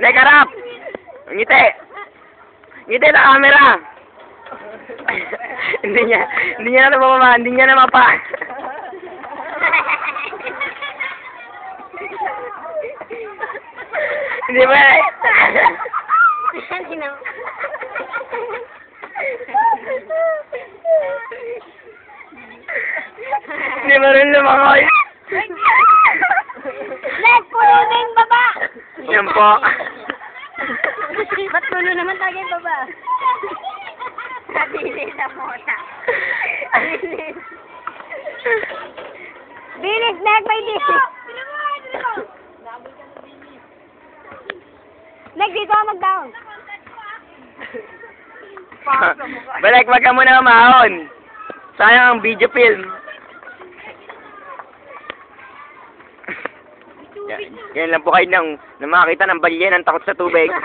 Nek, harap! Ngiti! Ngiti sa camera! hindi niya, hindi niya na mapapa, hindi niya na mapa. hindi ba? Hindi mo rin lumangoy. Yan po. Ba't puno naman tayo yung baba? Nabilis na muna. Bilis, Nek, may bilis. Nek, dito ka mag-down. Balik, wag ka muna umahon. Sayang ang video film. Yan, yan lang po kayo nang, nang makakita ng balye ng takot sa tubig.